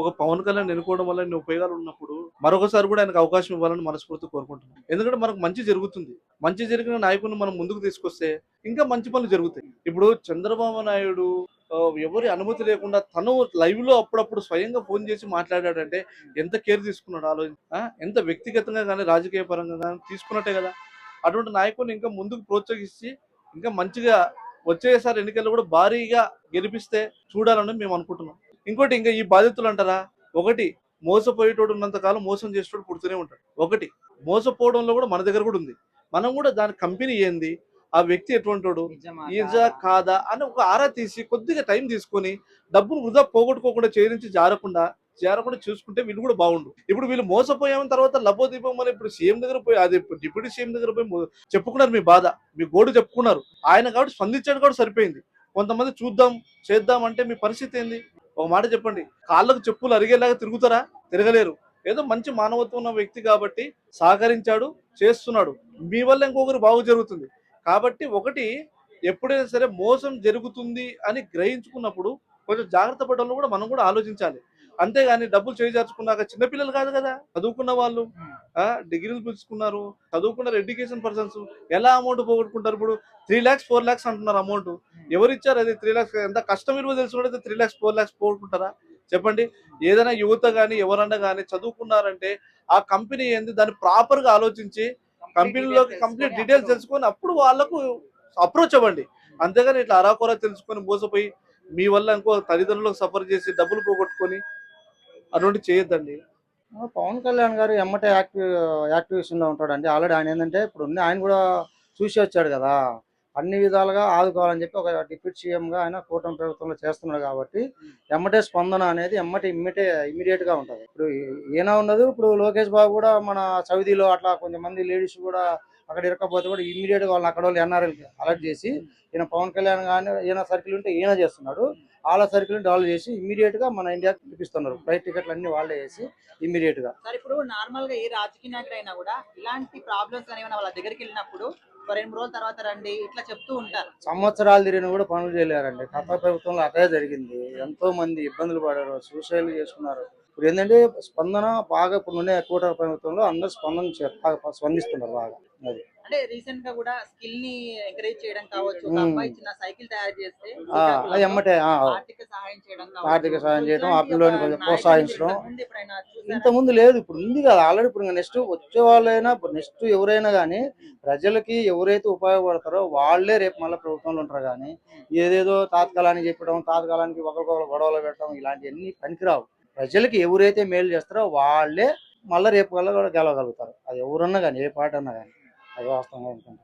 ఒక పవన్ కళ్యాణ్ ఎన్నుకోవడం వల్ల ఇన్ని ఉపయోగాలు ఉన్నప్పుడు మరొకసారి కూడా ఆయనకు అవకాశం ఇవ్వాలని మనస్ఫూర్తి కోరుకుంటున్నాం. ఎందుకంటే మనకు మంచి జరుగుతుంది. మంచి జరిగిన నాయకుడిని మనం ముందుకు తీసుకొస్తే ఇంకా మంచి పనులు జరుగుతాయి. ఇప్పుడు చంద్రబాబు నాయుడు ఎవరి అనుమతి లేకుండా తను లైవ్లో అప్పుడప్పుడు స్వయంగా ఫోన్ చేసి మాట్లాడాడంటే ఎంత కేర్ తీసుకున్నాడు? ఆలోచన ఎంత వ్యక్తిగతంగా కానీ రాజకీయ పరంగా కానీ తీసుకున్నట్టే కదా. అటువంటి నాయకుడిని ఇంకా ముందుకు ప్రోత్సహించి ఇంకా మంచిగా వచ్చేసారి ఎన్నికల్లో కూడా భారీగా గెలిపిస్తే చూడాలని మేము అనుకుంటున్నాం. ఇంకోటి ఇంకా ఈ బాధితులు అంటారా? ఒకటి మోసపోయేటోడు ఉన్నంత కాలం మోసం చేసేటోడు పుడుతూనే ఉంటాడు. ఒకటి మోసపోవడంలో కూడా మన దగ్గర కూడా ఉంది. మనం కూడా దాని కంపెనీ ఏంది? ఆ వ్యక్తి ఎటువంటివాడు ఈజా కాదా? అని ఒక ఆరా తీసి కొద్దిగా టైం తీసుకొని డబ్బును వృధా పోగొట్టుకోకుండా చేరించి జారకుండా జారకుండా చూసుకుంటే వీళ్ళు కూడా బాగుండు. ఇప్పుడు వీళ్ళు మోసపోయామని తర్వాత లబోదీపం అని ఇప్పుడు సీఎం దగ్గర పోయి అది డిప్యూటీ సీఎం దగ్గర పోయి చెప్పుకున్నారు మీ బాధ. మీ గోడు చెప్పుకున్నారు. ఆయన కాబట్టి స్పందించాడు కూడా సరిపోయింది. కొంతమంది చూద్దాం చేద్దాం అంటే మీ పరిస్థితి ఏంది? ఒక మాట చెప్పండి. కాళ్ళకు చెప్పులు అరిగేలాగా తిరుగుతారా? తిరగలేరు. ఏదో మంచి మానవత్వం ఉన్న వ్యక్తి కాబట్టి సహకరించాడు చేస్తున్నాడు. మీ వల్ల ఇంకొకరు బాగు జరుగుతుంది. కాబట్టి ఒకటి ఎప్పుడైనా సరే మోసం జరుగుతుంది అని గ్రహించుకున్నప్పుడు కొంచెం జాగ్రత్త పడడంలో కూడా మనం కూడా ఆలోచించాలి. అంతేగాని డబ్బులు చేజార్చుకున్నాక చిన్నపిల్లలు కాదు కదా చదువుకున్న వాళ్ళు. ఆ, డిగ్రీలు పుచ్చుకున్నారు చదువుకున్నారు ఎడ్యుకేషన్ పర్సన్స్. ఎలా అమౌంట్ పోగొట్టుకుంటారు ఇప్పుడు? త్రీ ల్యాక్స్ ఫోర్ ల్యాక్స్ అంటున్నారు అమౌంట్. ఎవరు ఇచ్చారు అది త్రీ ల్యాక్స్ ఎంత కష్టం విలువ తెలుసుకుంటే త్రీ ల్యాక్స్ ఫోర్ ల్యాక్స్ పోగొట్టుకుంటారా? చెప్పండి. ఏదైనా యువత కానీ ఎవరన్నా కానీ చదువుకున్నారంటే ఆ కంపెనీ ఏంది? దాన్ని ప్రాపర్గా ఆలోచించి కంపెనీలోకి కంప్లీట్ డీటెయిల్స్ తెలుసుకొని అప్పుడు వాళ్ళకు అప్రోచ్ అవ్వండి. అంతేగాని ఇట్లా అరాకొరా తెలుసుకొని మోసపోయి మీ వల్ల ఇంకో తల్లిదండ్రులకు సఫర్ చేసి డబ్బులు పోగొట్టుకొని అటువంటి చేయొద్దండి. పవన్ కళ్యాణ్ గారు ఎమ్మటే యాక్టివ్ యాక్టివేషన్లో ఉంటాడండి. ఆల్రెడీ ఆయన ఏంటంటే ఇప్పుడు ఉన్న ఆయన కూడా చూసి వచ్చాడు కదా. అన్ని విధాలుగా ఆదుకోవాలని చెప్పి ఒక డిప్యూటీ సీఎం గా ఆయన కూటమి ప్రభుత్వంలో చేస్తున్నాడు కాబట్టి ఎమ్మటే స్పందన అనేది ఎమ్మటే ఇమ్మటే ఇమీడియట్గా ఉంటది. ఇప్పుడు ఏనా ఉన్నది ఇప్పుడు లోకేష్ బాబు కూడా మన సౌదీలో అట్లా కొంతమంది లేడీస్ కూడా అక్కడ ఇరకపోతే కూడా ఇమీడియట్గా వాళ్ళని అక్కడ వాళ్ళు ఎన్ఆర్ఎల్ అలర్ట్ చేసి ఈయన పవన్ కళ్యాణ్ కానీ ఈయన సర్కిల్ ఉంటే ఈయన చేస్తున్నాడు. వాళ్ళ సర్కిల్ ఉంటే వాళ్ళు చేసి ఇమీడియట్గా మన ఇండియాకి పిలిపిస్తున్నారు ఫ్లైట్ టికెట్లు అన్ని వాళ్ళే చేసి ఇమీడియట్గా. సార్ ఇప్పుడు నార్మల్గా ఏ రాజకీయ నాయకుడు అయినా కూడా ఇలాంటి ప్రాబ్లమ్స్ అనేవి వాళ్ళ దగ్గరికి వెళ్ళినప్పుడు రెండు రోజుల తర్వాత రండి ఇట్లా చెప్తూ ఉంటారు. సంవత్సరాలు తిరిగిన కూడా పనులు చేయలేరండి. గత ప్రభుత్వంలో అదే జరిగింది. ఎంతో మంది ఇబ్బందులు పడారు. సూసైడ్ చేసుకున్నారు. ఇప్పుడు ఏంటంటే స్పందన బాగా ఇప్పుడు ఉండే కూటమి ప్రభుత్వంలో అందరు స్పందన బాగా స్పందిస్తున్నారు బాగా. అది. అంటే రీసెంట్గా కూడా స్కిల్ని ఎంకరేజ్ చేయడం కావచ్చు ఒక మ్మ్. అబ్బాయి చిన్న సైకిల్ తయారు చేస్తే ఆ, అది ఎమ్మటే ఆ, ఆర్థిక సహాయం చేయడం ఆర్థిక సహాయం చేయడం, ఇట్లాంటి అభివృద్ధిని ఒక కొంచెం నాయకుడిని ప్రోత్సహించడం. ఇంతకుముందు ఎప్పుడైనా చూసారా? ఇంత ముందు లేదు ఇప్పుడు ఉంది కదా ఆల్రెడీ ఇప్పుడు నెక్స్ట్ వచ్చే వాళ్ళైనా నెక్స్ట్ ఎవరైనా కానీ ప్రజలకి ఎవరైతే ఉపయోగపడతారో వాళ్ళే రేపు మళ్ళీ ప్రభుత్వంలో ఉంటారు కానీ ఏదేదో తాత్కాలానికి చెప్పడం తాత్కాలానికి ఒకరికొకరు గొడవలు పెట్టడం ఇలాంటివన్నీ పనికిరావు. ప్రజలకి ఎవరైతే మేలు చేస్తారో వాళ్ళే మళ్ళీ రేపు కల్లా కూడా గెలవగలుగుతారు. అది ఎవరన్నా కానీ ఏ పాట అన్నా కానీ. అది వాస్తవంగా ఉంటుంది.